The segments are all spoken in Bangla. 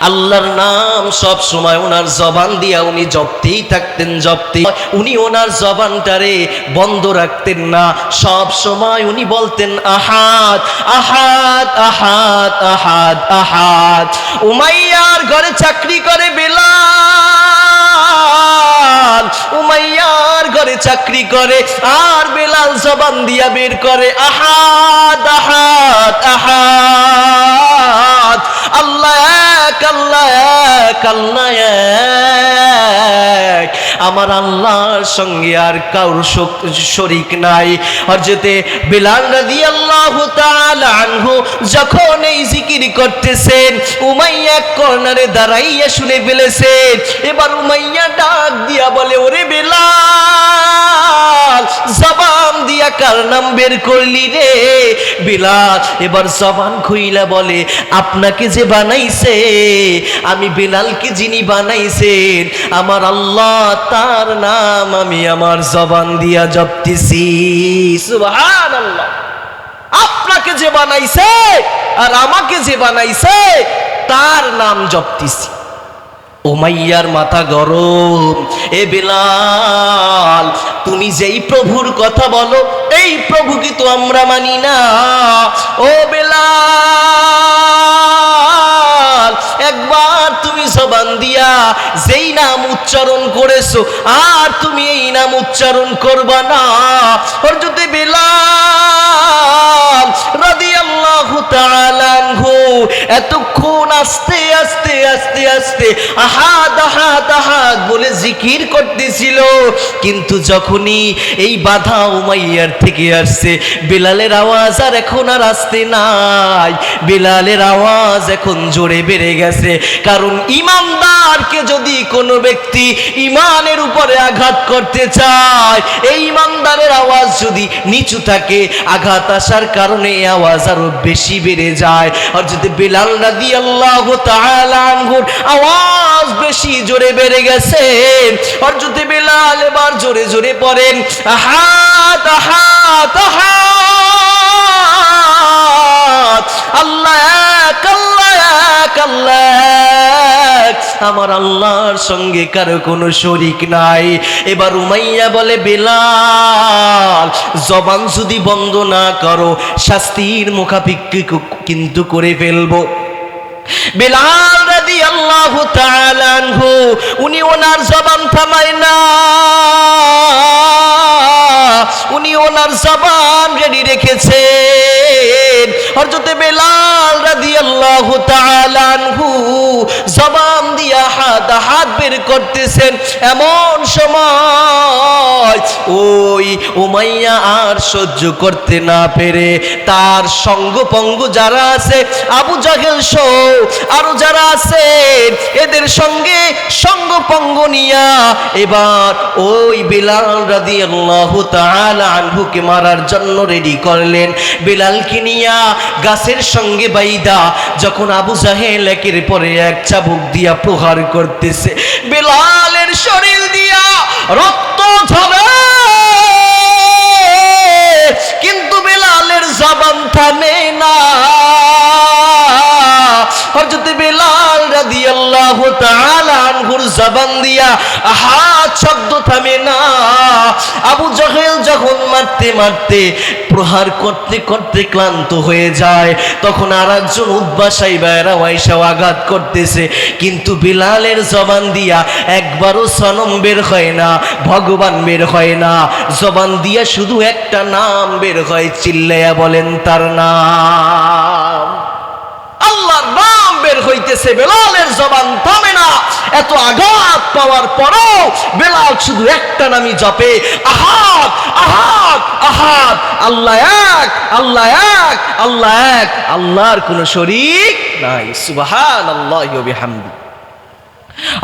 আল্লাহর নাম সব সময় ওনার জবান দিয়া উনি জপতেই থাকতেন জপতে উনি ওনার জবানটারে বন্ধ রাখতেন না। সব সময় উনি বলতেন আহাত আহাদ আহাত আহাত আহাদ। উমাইয়ার ঘরে চাকরি করে বেলাল উমাইয়ার ঘরে চাকরি করে, আর বেলাল জবান দিয়া বের করে, আহাদ আহাদ আহাদ। আল্লাহ এক। আল্লাহ আমার আল্লাহর সঙ্গে আর কারোর শরিক নাই। আর যেতে বিলাল রাদি আল্লাহ আনহু যখন এই জিকির করতেছেন, উমাইয়া কর্নারে দাঁড়াইয়া শুনে ফেলেছেন। এবার উমাইয়া ডাক দিয়া বলে, ওরে বিলাল, জবান দিয়া কার নাম বের করলি রে? বিলাল এবার জবান খুইলা বলে, আপনাকে যে বানাইছে, আমি বিলালকে যিনি বানাইছেন, আমার আল্লাহ, তার নাম আমি আমার জবান দিয়া জপতেছি। সুবহানাল্লাহ। আপনাকে যে বানাইছে আর আমাকে যে বানাইছে, তার নাম জপতেছি। ওমাইয়ার মাথা গরম। এ বেলাল, তুমি যেই প্রভুর কথা বলো, এই প্রভুকে তো আমরা মানি না? ও বেলাল, একবার তুমি জবান দিয়া যেই নাম উচ্চারণ করেছ, আর তুমি এই নাম উচ্চারণ করবা না। ওর যদি বেলাল রাদিয়াল্লাহু তাআলা এতক্ষণ আস্তে আস্তে আস্তে আস্তে আহাদ আহাদ আহাদ বলে জিকির করতেছিল। কিন্তু যখনই এই বাধা উমাইয়ার থেকে আসছে, বেলালের আওয়াজ আর এখন আর আসতে নাই। বেলালের আওয়াজ এখন জোরে বেড়ে গেছে। কারণ ইমানদারকে যদি কোনো ব্যক্তি ইমানের উপরে আঘাত করতে চায়, এই ইমানদারের আওয়াজ যদি নিচু থাকে, আঘাত আসার কারণে আওয়াজ আরও বেশি বেড়ে যায়। আর যদি বেলাল রাদি আল্লাহ আওয়াজ বেশি জোরে বেড়ে গেছে আর যদি বেলাল এবার জোরে জোরে পড়েন, হাত হাত এক, আল্লাহ আমার আল্লাহর সঙ্গে কারও কোনো শরিক নাই। এবার উমাইয়া বলে, বেলাল, জবান যদি বন্ধ না করো, শাস্তির মুখাপিক্ষি কিন্তু করে ফেলব। বেলাল রাদি আল্লাহ তালানহু উনি ওনার জবান থামায় না। উনি ওনার জবান রেডি রেখেছেন হরজতে বেলাল রাদি আল্লাহ আনহু জবান দিয়া হাত হাত বের করতেছেন। এমন সময় ওই উমাইয়া আর সহ্য করতে না পেরে তার সঙ্গ পঙ্গ যারা আছে, আবু জাহেল সহ আরও যারা আছে, এদের সঙ্গে সঙ্গ পঙ্গ নিয়া এবার ওই বিলাল রাদি আল্লাহ আনহুকে মারার জন্য রেডি করলেন। বিলালকে নিয়া গাছের সঙ্গে বাইদা, যখন আবু জাহেল একের পরে এক চাবুক দিয়া প্রহার করতেছে, বেলালের শরীর দিয়া রক্ত ঝরে। কিন্তু বেলালের জবান থামে না। হজরত বেলাল প্রহার করতে করতে ক্লান্ত হয়ে যায়, তখন আর একজন উদ্বাসাই বাইরা ওয়াইসাও আঘাত করতেছে। কিন্তু বিলালের জবান দিয়া একবারও সনম বের হয় না, ভগবান বের হয় না। জবান দিয়া শুধু একটা নাম বের হয়, চিল্লাইয়া বলেন, তার নাম আল্লাহর বের হইতেছে, বেলালের জবান থামে না। এত আঘাত পাওয়ার পরও বেলাল শুধু একটা নামই জপে, আহাত আহাত আহাত, আল্লাহ এক আল্লাহ এক আল্লাহ এক, আল্লাহর কোন শরীক নাই। সুবহান আল্লাহ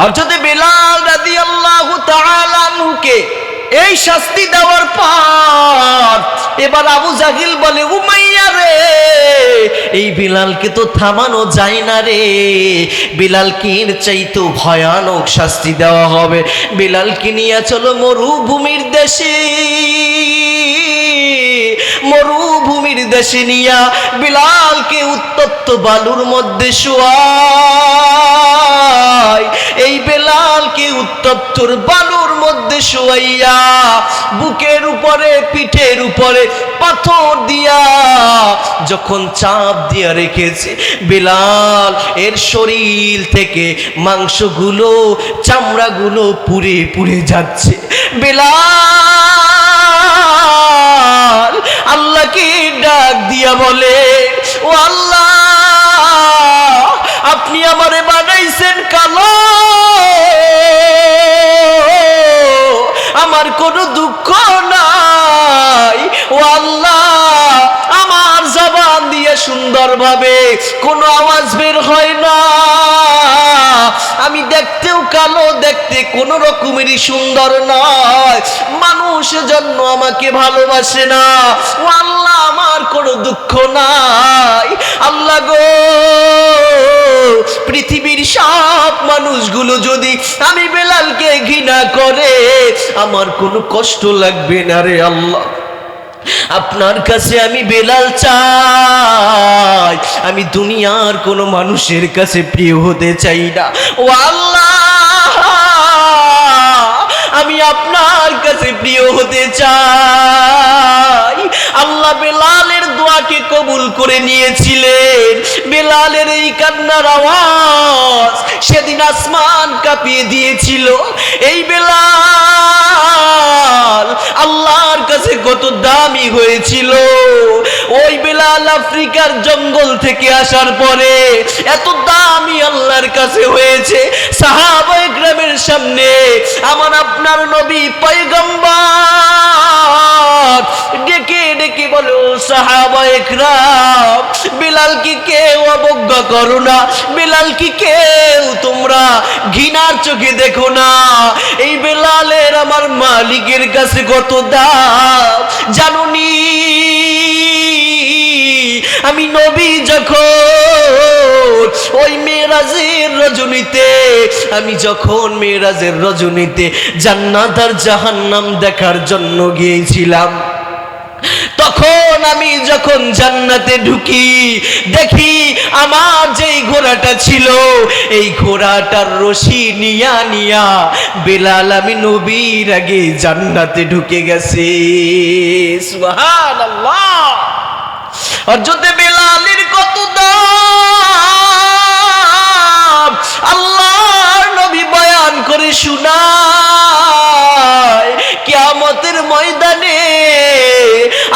আর যদি বেলাল রাদিয়াল্লাহু তাআলা আনহুকে এই শাস্তি দেওয়ার পর এবার আবু জাহিল বলে, উমাইয়া রে, এই বিলালকে তো থামানো যায় না রে। বিলালকে এর চাইতো ভয়ানক শাস্তি দেওয়া হবে। বিলালকে নিয়ে চলো মরুভূমির দেশে। মরুভূমির দেশে নিয়া বিলালকে উত্তপ্ত বালুর মধ্যে শোয়ায় এই বেলালকে উত্তপ্তর বালুর মধ্যে শোয়াইয়া, বুকের উপরে, পিঠের উপরে পাথর দিয়া যখন চাপ দিয়া রেখেছে, বেলাল এর শরীর থেকে মাংসগুলো, চামড়াগুলো পুড়ে পুড়ে যাচ্ছে। বেলাল আল্লাহকে ডাক দিয়া বলে, ও আল্লাহ, আপনি আমারে বানাইছেন কালো। আমার কোনো দুঃখ নাই। ও আল্লাহ, আমার জবান দিয়ে সুন্দরভাবে কোনো আওয়াজ বের হয় না। আমি দেখতেও কালো, দেখতে কোন রকমেরই সুন্দর নয়। মানুষ জন্য আমাকে ভালোবাসে না। ও আল্লাহ আমার কোনো দুঃখ নাই। আল্লাহ গো, পৃথিবীর সব মানুষগুলো যদি আমি বেলালকে ঘৃণা করে, আমার কোনো কষ্ট লাগবে না রে আল্লাহ। আপনার কাছে আমি বেলাল চাই। আমি দুনিয়ার কোনো মানুষের কাছে প্রিয় হতে চাই না। ও আল্লাহ, আমি আপনার কাছে প্রিয় হতে চাই। আল্লাহ বেলালের দোয়াকে কবুল করে নিয়েছিলেন। বেলালের এই কান্নার আওয়াজ সেদিন আসমান কাঁপিয়ে দিয়েছিল। এই বেলাল আল্লাহর কাছে কত দামি হয়েছিল। ওই বেলাল আফ্রিকার জঙ্গল থেকে আসার পরে এত দামি আল্লাহর কাছে হয়েছে। সাহাবায়ে গ্রামের সামনে আমার আপনার নবী পয়গম্বর ডেকে ডেকে বলো গ্রাম বিলাল কি কেউ অবজ্ঞা করো না। বিলাল কি কেউ তোমরা ঘৃণার চোখে দেখো না। এই বেলালের আমার মালিকের কাছে কত দাম? জানুনি? আমি নবী যখন ওই মেয়েরাজের রজনীতে, আমি যখন মেয়েরাজের রজনীতে জান্নাত আর জাহান্নাম দেখার জন্য গিয়েছিলাম। তখন আমি যখন জান্নাতে ঢুকি, দেখি আমার যেই ঘোড়াটা ছিল, এই ঘোড়াটার রশি নিয়া নিয়া বেলাল আমি নবীর আগে জান্নাতে ঢুকে গেছে। সুবহানাল্লাহ। হযরতে বেলালের কত দাম, আল্লাহর নবী বয়ান করে শুনায়, কিয়ামতের ময়দানে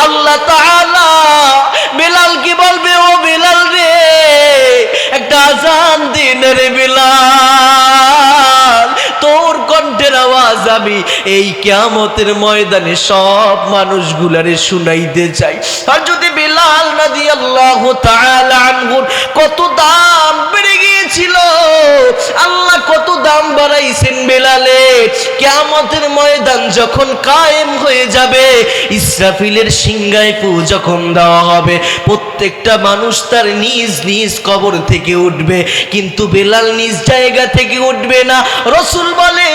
আল্লাহ তাআলা বেলাল কি বলবে ও বেলাল রে? একটা আজান দিন রে বেলাল, তোর কণ্ঠের আওয়াজ আমি এই কিয়ামতের ময়দানে সব মানুষগুলারে শুনাইতে চাই। আর যদি বেলাল রাদিয়াল্লাহু তাআলা আনহুর কত দাম গিয়েছিল আল্লাহ কত দাম বাড়াইছেন বেলালে। কেমতের ময়দান যখন কায়েম হয়ে যাবে, ইসরাফিলের সিংহায় যখন দেওয়া হবে, প্রত্যেকটা মানুষ তার নিজ নিজ কবর থেকে উঠবে। কিন্তু বেলাল নিজ জায়গা থেকে উঠবে না। রসুল বলে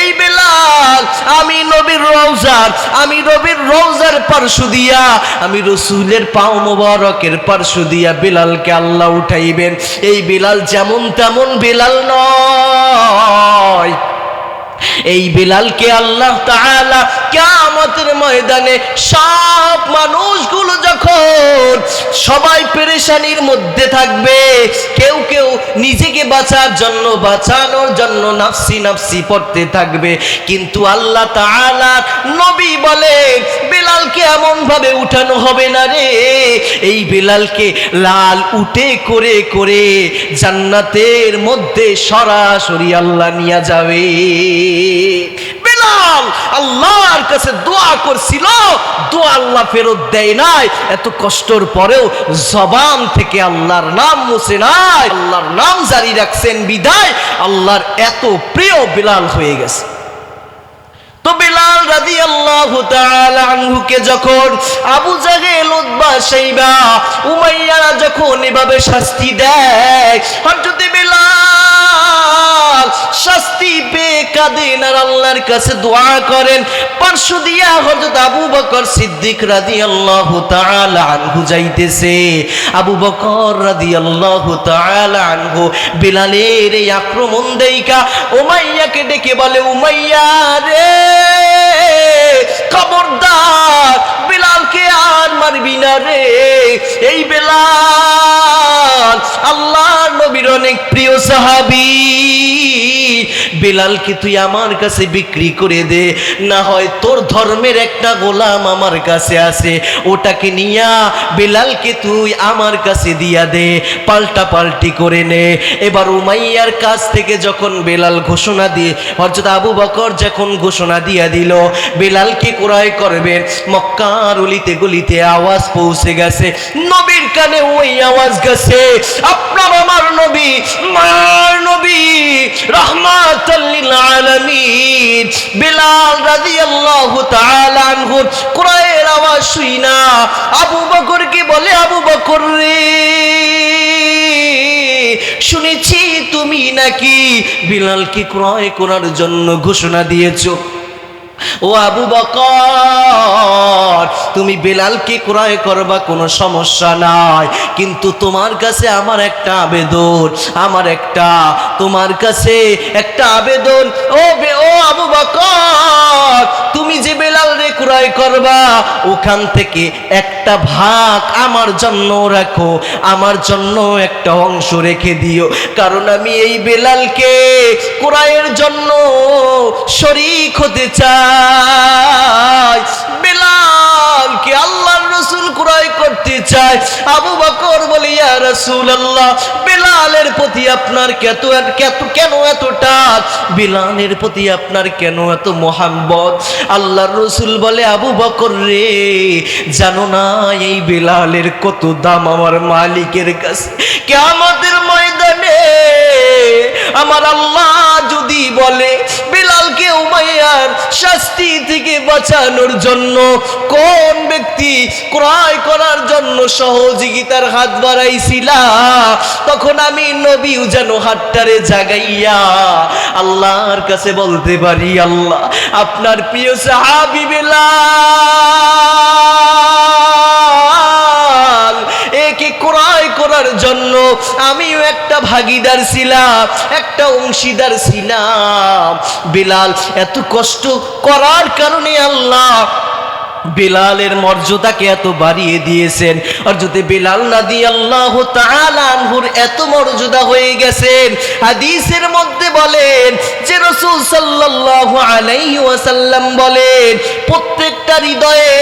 এই বেলাল, আমি নবীর রওজার, আমি নবীর রওজার পার্শ্ব দিয়া, আমি রসুলের পাও মোবারকের পার্শ্ব দিয়া বেলালকে আল্লাহ উঠাইবেন। এই বেলাল যেমন তেমন বেলাল নয়। এই বেলালকে আল্লাহ তাআলা কিয়ামতের ময়দানে সব মানুষগুলো যখন সবাই পেরেশানির মধ্যে থাকবে, কেউ কেউ নিজেকে বাঁচার জন্য, বাঁচানোর জন্য নাফসি নাফসি পড়তে থাকবে। কিন্তু আল্লাহ তাআলা নবী বলে বেলালকে এমন ভাবে উঠানো হবে না রে। এই বেলালকে লাল উঠে করে করে জান্নাতের মধ্যে সরাসরি আল্লাহ নিয়ে যাবে। বেলাল আল্লাহর কাছে দোয়া করছিল, দোয়া আল্লাহ ফেরত দেয় নাই। এত কষ্টর পরেও জবান থেকে আল্লাহর নাম মুছে নাই, আল্লাহর নাম জারি রাখছেন বিদায়, আল্লাহর এত প্রিয় বেলাল হয়ে গেছে। তো বেলাল রাদিয়াল্লাহু তাআলা আনহুকে যখন আবু জাহেল, উতবা সাইবা উমাইয়ারা যখন এভাবে শাস্তি দেয় বেলাল বেলাল শাস্তি পেয়ে কাঁদেন আর আল্লাহর কাছে দোয়া করেন। পার্শ্ব দিয়া হজরত আবু বকর সিদ্দিক রাদি আল্লাহ আনহু যাইতেছে। আবু বকর রাদি আল্লাহ আনহু বিলালের এই আক্রমণ দেইকা উমাইয়াকে ডেকে বলে, উমাইয়া রে! খবরদার, বেলালকে আর মারবি না রে। এই বেলাল আল্লাহ নবীর অনেক প্রিয় সাহাবী। বেলালকে তুই আমার কাছে বিক্রি করে দে, না হয় তোর ধর্মের একটা গোলাম আমার কাছে আছে। ওটাকে নিয়া বেলালকে তুই আমার কাছে দিয়া দে, পাল্টা পাল্টি করে নে। এবার উমাইয়ার কাছ থেকে যখন বেলাল ঘোষণা দিয়ে, হযরত আবু বকর যখন ঘোষণা দিয়া দিল বেলালকে ক্রয় করবেন মক্কার অলিতে গলিতে আওয়াজ পৌঁছে গেছে। নবীর কানে ওই আওয়াজ গেছে। আপনার আমার নবী, মায়ার নবী রহমাতাল্লিল আলামিন। বেলাল রাদিয়াল্লাহু তাআলা আনহু ক্রয়ের আওয়াজ শুই না। আবু বকরকে বলে, আবু বকর রে, শুনেছি তুমি নাকি বিলালকে ক্রয় করার জন্য ঘোষণা দিয়েছ। ও আবু বকর, তুমি বেলালকে ক্রয় করবা, কোনো সমস্যা নাই। কিন্তু তোমার কাছে আমার একটা আবেদন, আমার একটা, তোমার কাছে একটা আবেদন। ও ও আবু বকর, তুমি যে বেলাল রে ক্রয় করবা, ওখান থেকে একটা ভাগ আমার জন্য রাখো, আমার জন্য একটা অংশ রেখে দিও। কারণ আমি এই বেলালকে ক্রয়ের জন্য শরিক হতে চাই। বেলালকে আল্লাহর রসুল ক্রয় করতে চায় আবু বকর রসুল আল্লাহ বেলালের প্রতি আপনার কেন বেলালের প্রতি আপনার কেন এত আল্লাহর রসুল বলে, আবু বকর রে, জানো না এই বেলালের কত দাম আমার মালিকের কাছে? কেমতের ময়দানে আমার আল্লাহ যদি বলে, বেলালকে উমাইয়ার শাস্তি থেকে বাঁচানোর জন্য কোন ব্যক্তি ক্রয় করার জন্য সহযোগিতার হাত বাড়াইছিল, তখন আমি নবীও যেন হাতটারে জাগাইয়া আল্লাহর কাছে বলতে পারি, আল্লাহ, আপনার প্রিয় সাহাবি বেলাল। করার জন্য আমিও একটা ভাগিদার ছিলাম, একটা অংশীদার ছিলাম। বিলাল, এত কষ্ট করার কারণে আল্লাহ বেলালের মর্যাদাকে এত বাড়িয়ে দিয়েছেন। আর যদি বেলাল না দিয়ে আল্লাহ আনহুর এত মর্যাদা হয়ে গেছেন হাদিসের মধ্যে বলেন যে রসুল সাল্লাল্লাহু আলাইহি ওয়াসাল্লাম বলেন, প্রত্যেকটা হৃদয়ে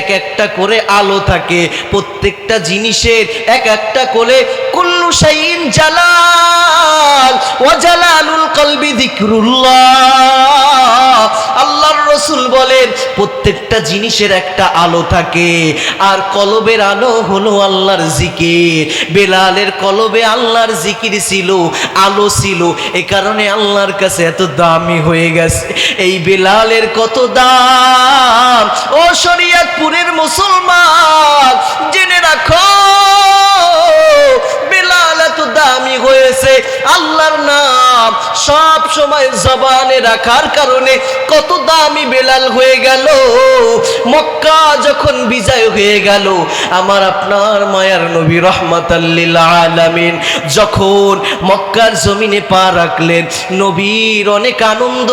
এক একটা করে আলো থাকে, প্রত্যেকটা জিনিসের এক একটা করে কুল্লু শাইইন জালাল, ওয়া জালালুল কলবি যিকরুল্লাহ। আল্লাহর রসুল বলেন, প্রত্যেকটা জিনিসের একটা আলো থাকে। আর কলবের আলো হলো আল্লাহর জিকির। বেলালের কলবে আল্লাহর জিকির ছিল, আলো ছিল। এ কারণে আল্লাহর কাছে এত দামি হয়ে গেছে। এই বেলালের কত দাম? ও শরিয়াতপুরের মুসলমান, জেনে রাখো বেলাল এত দামি হয়েছে। আল্লাহর নাম সব সময় জবানে রাখার কারণে কত দামি বেলাল হয়ে গেল। মক্কা যখন বিজয় হয়ে গেল, আমার আপনার মায়ার নবী রহমাতাল্লিল আলামিন যখন মক্কার জমিনে পা রাখলেন, নবীর অনেক আনন্দ,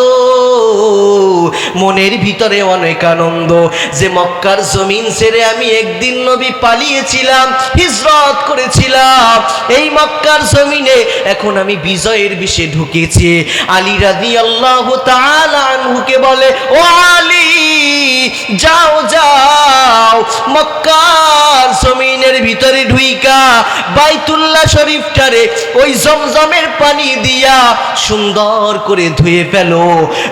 মনের ভিতরে অনেক আনন্দ। যে মক্কার জমিন ছেড়ে আমি একদিন নবী পালিয়েছিলাম, হিজরত করেছিলাম এই মক্কার জমিনে এখন আমি বিজয়ের বিষে ঢুকেছি। আলী রাদি আল্লাহ আনহুকে বলে, ও আলী, যাও যাও, মক্কার জমিনের ভিতরে ঢুইকা, বাইতুল্লাহ শরীফটারে ওই জমজমের পানি দিয়া সুন্দর করে ধুয়ে ফেলো।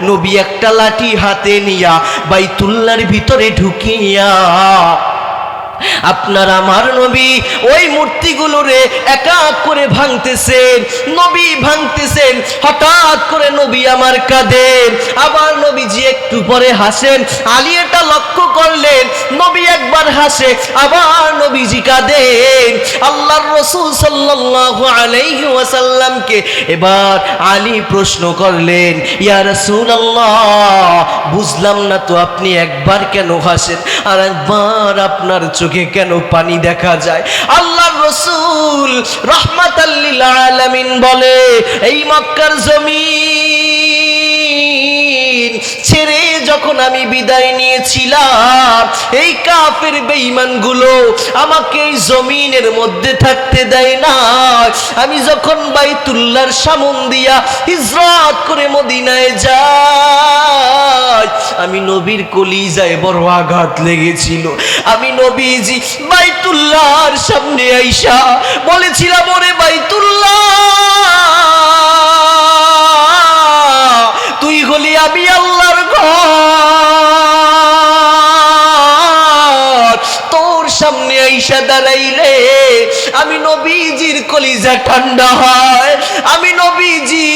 নবী একটা লাঠি হাতে নিয়া বাইতুল্লার ভিতরে ঢুকিয়া আপনার আমার নবী ওই মূর্তিগুলোরে এক এক করে ভাঙতেছেন, নবী ভাঙতেছেন, হঠাৎ করে নবী আমার কাঁদেন আবার নবীজি একটু পরে হাসেন, আলী এটা লক্ষ্য করলেন, নবী একবার হাসে, আবার নবীজি কাঁদেন আল্লাহর রসুল সাল্লাল্লাহু আলাইহি ওয়াসাল্লামকে এবার আলী প্রশ্ন করলেন, ইয়া রাসূলুল্লাহ, বুঝলাম না তো আপনি একবার কেন হাসেন, আর একবার আপনার চোখে কেন পানি দেখা যায়? আল্লাহ রসুল রহমাত আলামিন বলে এই মক্কার জমিন যখন আমি বিদায় নিয়েছিলাম, এই কাফের বেঈমানগুলো আমাকে এই জমিনের মধ্যে থাকতে দেয় না। আমি যখন বাইতুল্লাহর সামন দিয়া হিজরত করে মদিনায় যাই, আমি নবীর কলিজায় বড় আঘাত লেগেছিল। আমি নবীজি বাইতুল্লাহর সামনে আইসা বলেছিলাম, ওরে বাইতুল্লাহ, তুই হলি আমি আইসা দাঁড়াইলে, আমি নবীজির কলিজা ঠান্ডা হয়, আমি নবীজি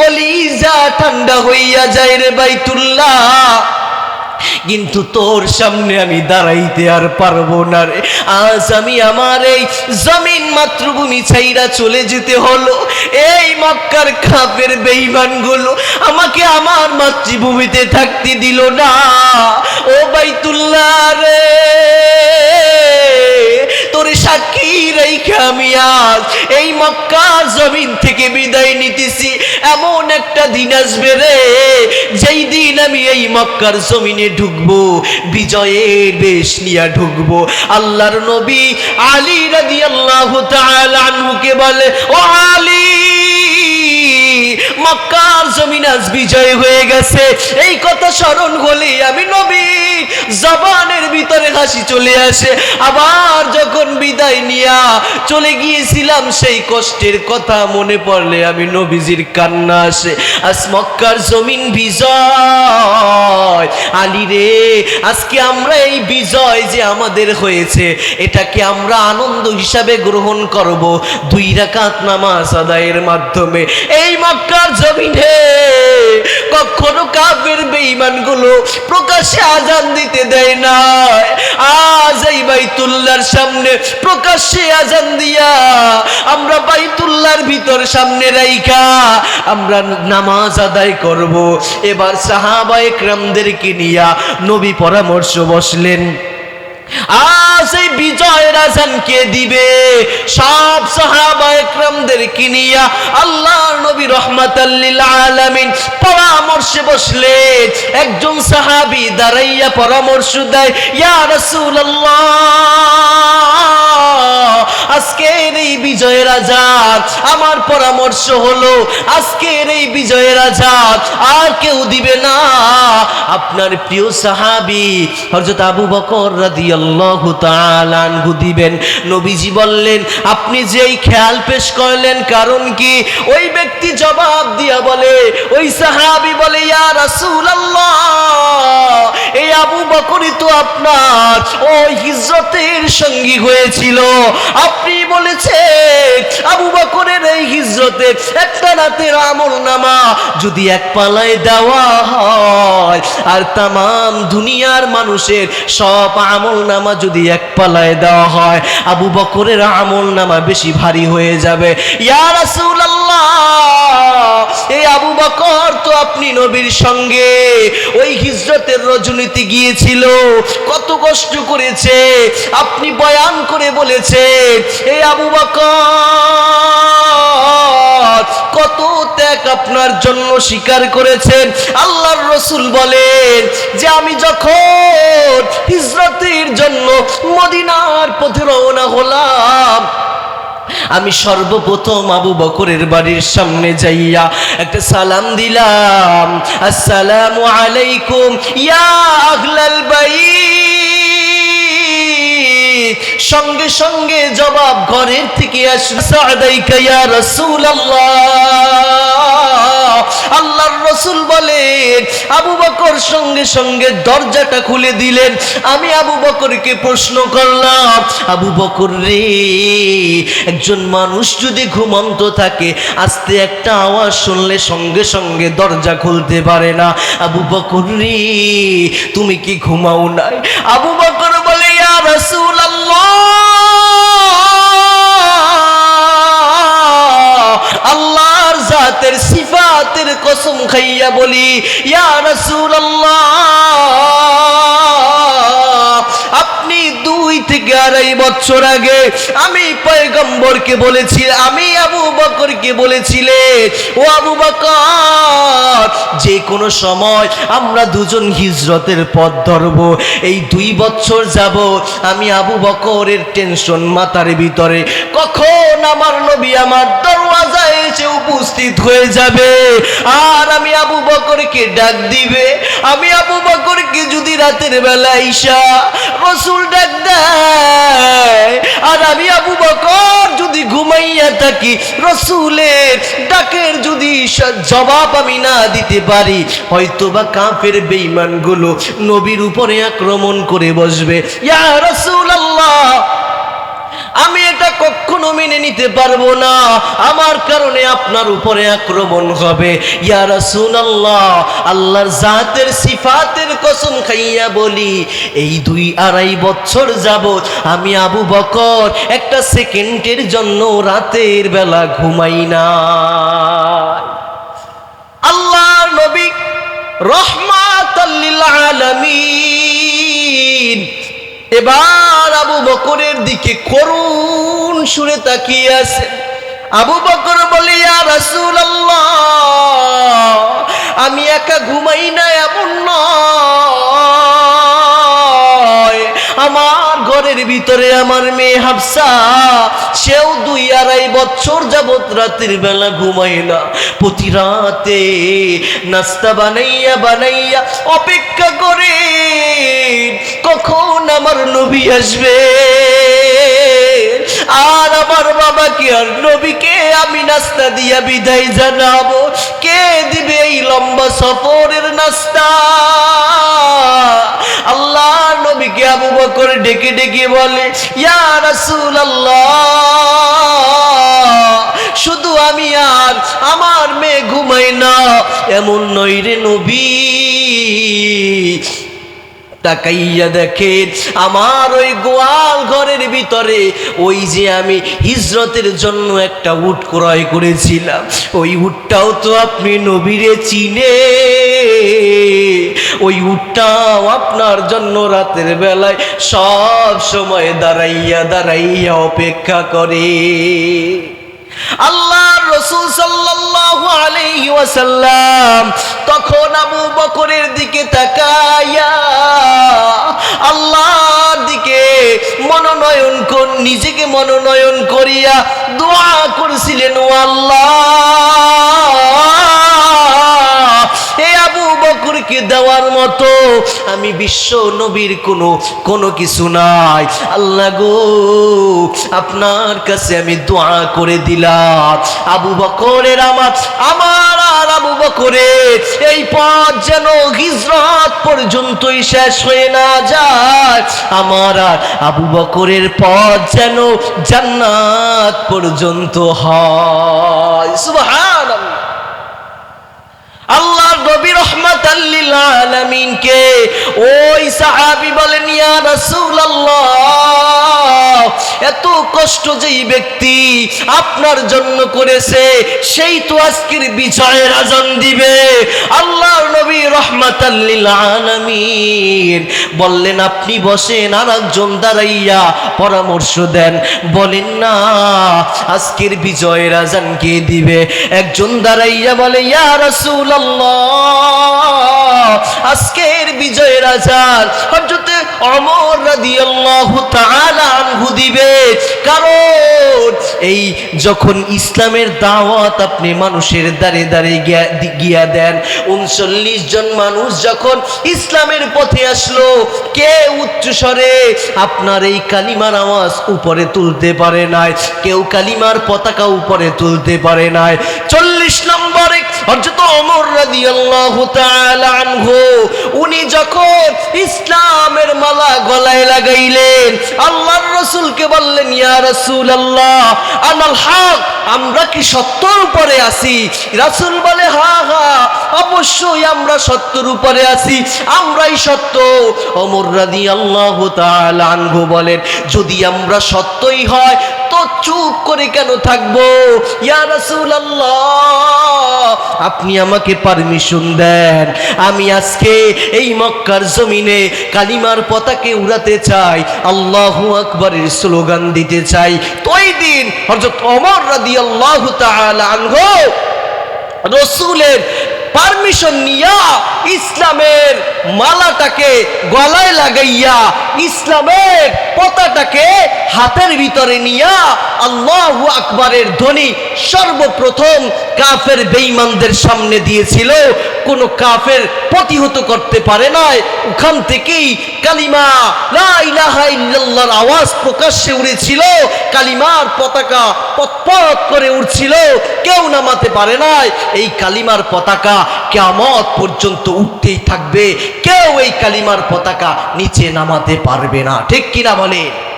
কলিজা ঠান্ডা হইয়া যায় রে বাইতুল্লাহ। কিন্তু তোর সামনে আমি দাঁড়াইতে আর পারব না রে। আজ আমি আমার এই জমিন মাতৃভূমি ছাইরা চলে যেতে হলো। এই মক্কার খাপের বেইমানগুলো আমাকে আমার মাতৃভূমিতে থাকতে দিল না। ও বাইতুল্লাহ রে। তোর সাক্ষী রেখে আমি আজ এই মক্কা জমিন থেকে বিদায় নিতেছি। এমন একটা দিন আসবে রে, যেই দিন আমি এই মক্কার জমিনে ঢুকবো, বিজয়ের বেশ নিয়ে ঢুকবো। আল্লাহর নবী আলী রাদি আল্লাহ আনহুকে বলে, ও আলী মক্কার জমিন বিজয় হয়ে গেছে। এই কথা স্মরণ হলে আমি নবী, জবানের ভিতরে হাসি চলে আসে। আবার যখন বিদায় নিয়া চলে গিয়েছিলাম, সেই কষ্টের কথা মনে পড়লে আমি নবীজির কান্না আসে। আজ মক্কার জমিন বিজয়। আলী রে, আজকে আমরা এই বিজয় যে আমাদের হয়েছে, এটাকে আমরা আনন্দ হিসাবে গ্রহণ করব। দুই রাকাত নামাজ আদায়ের মাধ্যমে। এই মক্কার জমিনে। কখনো কাফের বেঈমানগুলো প্রকাশ্যে আজান দিতে দেয় না। আজ এই বাইতুল্লাহর সামনে প্রকাশ্যে আজান দিয়া আমরা বাইতুল্লাহর ভিতর সামনে রাইখা আমরা নামাজ আদায় করব। এবার সাহাবা একরামদেরকে নিয়া নবী পরামর্শ বসলেন। আজ এই বিজয় আজান কে দিবে। সব সাহাবা একরামদের কিনিয়া আল্লাহ নবী রহমাতাল্লিল আলামিন পরামর্শে বসলেন একজন সাহাবী দাঁড়াইয়া পরামর্শ দেয়, ইয়া রাসূলুল্লাহ! আজকের এই বিজয়ের আজাদ আমার পরামর্শ হলো আজকের এই বিজয়ের আজাদ আর কেউ দিবে না। আপনার প্রিয় সাহাবী হযরত আবু বকর রাদিয়াল্লাহু তাআলা আনহু দিবেন। নবীজি বললেন, আপনি যেই খেয়াল পেশ করলেন, কারণ কি? ওই ব্যক্তি জবাব দিয়া বলে, ওই সাহাবি বলে, ইয়া রাসূলুল্লাহ, এই আবু বকরই তো আপনার। ওই হিজরতের সঙ্গী হয়েছিল। আপনি বলেছেন আবু বকরের এই হিজরতে একটা রাতের আমল নামা যদি এক পালায় দেওয়া হয়, আর তাম দুনিয়ার মানুষের সব আমল নামা যদি এক পালায় দেওয়া হয়, আবু বকরের আমল নামা বেশি ভারী হয়ে যাবে। ইয়ার এই আবু বকর তো আপনি নবীর সঙ্গে। ওই হিজরতের রজনীতে গিয়েছিল, কত কষ্ট করেছে। আপনি বয়ান করে বলেছেন এই আবু বকর, কত ত্যাগ আপনার জন্য স্বীকার করেছেন। আল্লাহর রসুল বলেন যে, আমি যখন হিজরতের জন্য মদিনার পথে রওনা হলাম আমি সর্বপ্রথম আবু বকরের বাড়ির সামনে যাইয়া একটা সালাম দিলাম। আসসালামু আলাইকুম, ইয়া আহলাল বাইত। সঙ্গে সঙ্গে জবাব ঘরের থেকে আল্লাহর রসুল বলেন, আবু বকর সঙ্গে সঙ্গে দরজাটা খুলে দিলেন। আমি আবু বকরকে প্রশ্ন করলাম, আবু বকর রে, একজন মানুষ যদি ঘুমন্ত থাকে, আস্তে একটা আওয়াজ শুনলে সঙ্গে সঙ্গে দরজা খুলতে পারে না। আবু বকর রে, তুমি কি ঘুমাও নাই? আবু বকর বলে, ইয়া রাসূল জাতের সিফাতের কসম খাইয়া বলি আপনি দুই থেকে আড়াই বছর আগে আমি পয়গম্বরকে বলেছি, আমি আবু বকরকে বলেছিলে, ও আবু বকর, যে কোনো সময় আমরা দুজন হিজরতের পথ ধরব, এই দুই বছর যাব, আমি আবু বকরের টেনশন মাথার ভিতরে, কখন আমার নবী আমার দরওয়াজায় এসে উপস্থিত হয়ে যাবে। আর আমি আবু বকরকে ডাক দিবে। আমি আবু বকরকে যদি রাতের বেলা ঈশা রসুল ডাক দেয়, আর আমি আবু বকর যদি ঘুমাইয়া থাকি, রসুলের ডাকের যদি জবাব আমি না দিতে পারি হয়তো বা কাফের বেঈমানগুলো নবীর উপরে আক্রমণ করে বসবে। ইয়া রসুল আল্লাহ কখনো মেনে নিতে পারব না। আমার কারণে আপনার উপরে আক্রমণ হবে। ইয়া রাসূলুল্লাহ, আল্লাহর জাতের সিফাতের কসম খাইয়া বলি, এই দুই আড়াই বছর যাবত আমি আবু বকর একটা সেকেন্ডের জন্য রাতের বেলা ঘুমাই না আল্লাহর নবী রহমাতাল্লিল এবার আবু বকরের দিকে করুণ সুরে তাকিয়ে আছে। আবু বকর বলে, ইয়া রাসূলুল্লাহ, আমি একা ঘুমাই না, এমন নয়। আমার ঘরের ভিতরে আমার মেয়ে হাফসা, সেও দুই আড়াই বছর যাবত রাতের বেলা ঘুমায় না। প্রতি রাতে নাস্তা বানাইয়া বানাইয়া অপেক্ষা করে, কখন আমার নবী আসবে? আর আমার বাবাকে আর নবীকে আমি নাস্তা দিয়া বিদায় জানাব। কে দিবে এই লম্বা সফরের নাস্তা? আল্লাহ নবীকে আবু বকর ডেকে ডেকে বলে, ইয়া রাসূলুল্লাহ, শুধু আমি আর আমার মেয়ে ঘুমাই না, এমন নই রে নবী। তাকাইয়া দেখেন আমার ওই গোয়াল ঘরের ভিতরে ওই যে আমি হিজরতের জন্য একটা উট ক্রয় করেছিলাম। ওই উটটাও তো আপনি নবীরে চিনে। ওই উটটাও আপনার জন্য রাতের বেলায় সব সময় দাঁড়াইয়া দাঁড়াইয়া অপেক্ষা করে। আল্লাহ রসুল সাল্লাল্লাহু আলাইহি ওয়াসাল্লাম তখন আবু বকরের দিকে তাকায়া আল্লাহর দিকে মনোনয়ন কর, নিজেকে মনোনয়ন করিয়া দোয়া করছিলেন, ও আল্লাহ এ দেওয়ার মতো আমি বিশ্ব নবীর কোনো কোনো কিছু নাই। আল্লাহ গো, আপনার কাছে আমি দোয়া করে দিলাম। আবু বকরের আমার আমার আর আবু বকরের এই পথ যেন হিজরত পর্যন্তই শেষ হয়ে না যায়। আমার আর আবু বকরের পথ যেন জান্নাত পর্যন্ত হয়। সুবহানাল্লাহ। আল্লাহ নবী রহমাতাল্লিল আলামিনকে ওই সাহাবী বলেন এত কষ্ট যেই ব্যক্তি আপনার জন্য করেছে, সেই তো আজকের বিজয়ের আজান দিবে। আল্লাহর নবী রহমাতাল্লিল আলামিন বললেন, আপনি বসেন আর একজন দাঁড়াইয়া পরামর্শ দেন। বলেন, না, আজকের বিজয়ের আজান কে দিবে। একজন দাঁড়াইয়া বলে, ইয়া রাসূলুল্লাহ আজকের বিজয়ের আজান হযরতে ওমর রাদিয়াল্লাহু তাআলা আনহু দিবে। কারণ এই যখন ইসলামের দাওয়াত আপনি মানুষের দাঁড়ে দাঁড়ে গিয়া- দেন, উনচল্লিশ জন মানুষ যখন ইসলামের পথে আসলো, কে উচ্চ স্বরে আপনার এই কালিমার আওয়াজ উপরে তুলতে পারে নাই, কেউ কালিমার পতাকা উপরে তুলতে পারে নাই। চল্লিশ নম্বরে হযরত অমর রাদিয়াল্লাহু তাআলা আনহু উনি যখন ইসলামের মালা গলায় লাগাইলেন, আল্লাহর রাসূলকে বললেন, ইয়া রাসূলুল্লাহ, আনাল হক, আমরা কি সত্যর উপরে আছি? রাসূল বলে, হা হা, অবশ্যই আমরা সত্যর উপরে আছি, আমরাই সত্য রাদিয়াল্লাহু তাআলা আনহু বলেন, যদি আমরা সত্যই হয় চুপ করে কেন থাকব? আপনি আমাকে পারমিশন দেন। আমি আজকে এই মক্কার জমিনে কালিমার পতাকে উড়াতে চাই, আল্লাহু আকবরের স্লোগান দিতে চাই। তো ওই দিন হযরত ওমর রাদিয়াল্লাহু তাআলা আনহু, রসুলের পারমিশন নিয়া ইসলামের মালাটাকে গলায় লাগাইয়া ইসলামের পতাটাকে হাতের ভিতরে নিয়া আল্লাহ আকবরের ধ্বনি সর্বপ্রথম কাফের বেঈমানদের সামনে দিয়েছিল। কোন কাফের প্রতিহত করতে পারে নাই। ওখান থেকেই কালিমা লা ইলাহা ইল্লাল্লাহর আওয়াজ প্রকাশ্যে উড়েছিল। কালিমার পতাকা পতপত করে উঠছিল কেউ নামাতে পারে নাই। এই কালিমার পতাকা কেমত পর্যন্ত উঠতেই থাকবে। কেউ এই কালিমার পতাকা নিচে নামাতে পারবে না। ঠিক কিনা বলেন?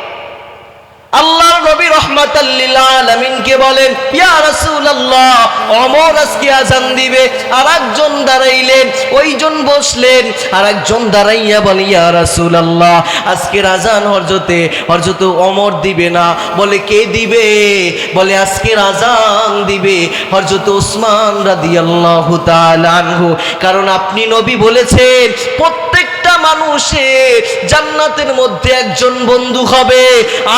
আল্লাহর নবী রহমাতাল্লিল আলামিনকে বলেন, ইয়া রাসূলুল্লাহ ওমর আজকে আজান দিবে। আর একজন দাঁড়াইলেন, ওইজন বসলেন আর একজন দাঁড়াইয়া বলে, ইয়া রাসূলুল্লাহ আজকে আজান হরজতে হরজত ওমর দিবে না। বলে, কে দিবে? বলে আজকে আজান দিবে হরজত ওসমান রাদিয়াল্লাহু তাআলা আনহু। কারণ আপনি নবী বলেছেন প্রত্যেকটা মানুষের জান্নাতের মধ্যে একজন বন্ধু হবে।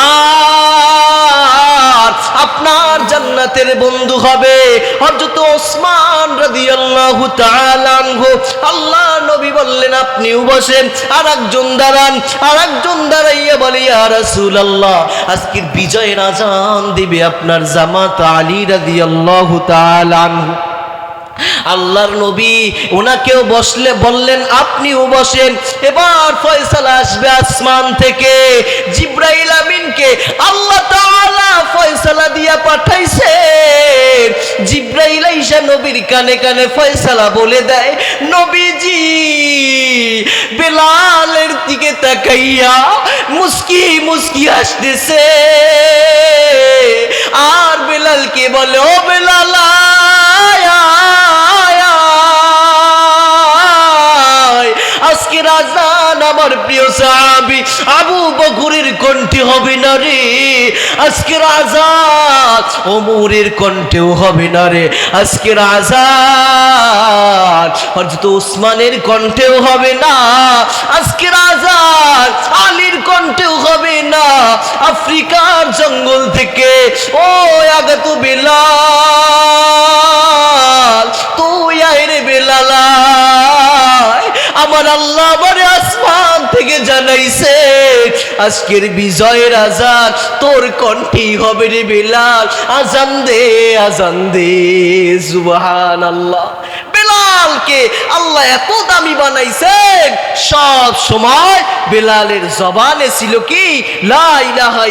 আর আপনার জান্নাতের বন্ধু হবে হযরত ওসমান রাদিয়াল্লাহু তাআলা আনহু। আল্লাহ নবী বললেন, আপনিও বসেন আর একজন দাঁড়ান আর একজন দাঁড়াইয়া বলে, ইয়া রাসূলুল্লাহ, আজকের বিজয়ের আজান দিবে আপনার জামাত আলী রাদিয়াল্লাহু তাআলা আনহু। আল্লাহর নবী ওনাকেও বসলে বললেন, আপনিও বসেন। এবার ফয়সালা আসবে আসমান থেকে। জিব্রাইল আমিনকে আল্লাহ তাআলা ফয়সালা দিয়া পাঠাইছে জিব্রাইল আইসা নবীর কানে কানে ফয়সালা বলে দেয়, নবীজি, বেলালের দিকে তাকাইয়া মুস্কি মুস্কি আসতেছে আর বেলালকে বলে, ও বেলাল আমার প্রিয় সাহাবি, আবু বকুরের কণ্ঠে হবে না রে। আজকে রাজান ওমরের কণ্ঠেও হবে না রে। আজকে রাজান হযরত উসমানের কণ্ঠেও হবে না। আজকে রাজান আলীর কণ্ঠেও হবে না। আফ্রিকার জঙ্গল থেকে, ও আগত বেলাল, তুই আইরে বেলাল, আয়। আমার আল্লাহ থেকে জানাইছে, আজকের বিজয়ের আজান তোর কণ্ঠে হবে রে বেলাল। আজান দে আজান দে সুবহান আল্লাহ বেলালকে আল্লাহ এত দামি বানাইছেন? সব সময় বেলালের জবানে ছিল কি? লা ইলাহা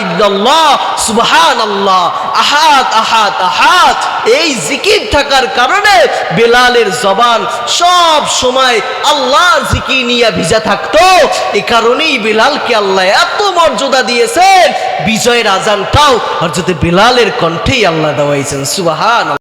আহাত আহাত আহাত এই জিকির থাকার কারণে বেলালের জবান সব সময় আল্লাহর জিকির নিয়ে ভিজা থাকতো। এই কারণেই বেলালকে আল্লাহ এত মর্যাদা দিয়েছেন। বিজয়ের আজানটাও আর বেলালের কণ্ঠেই আল্লাহ দেওয়াইছেন সুবহান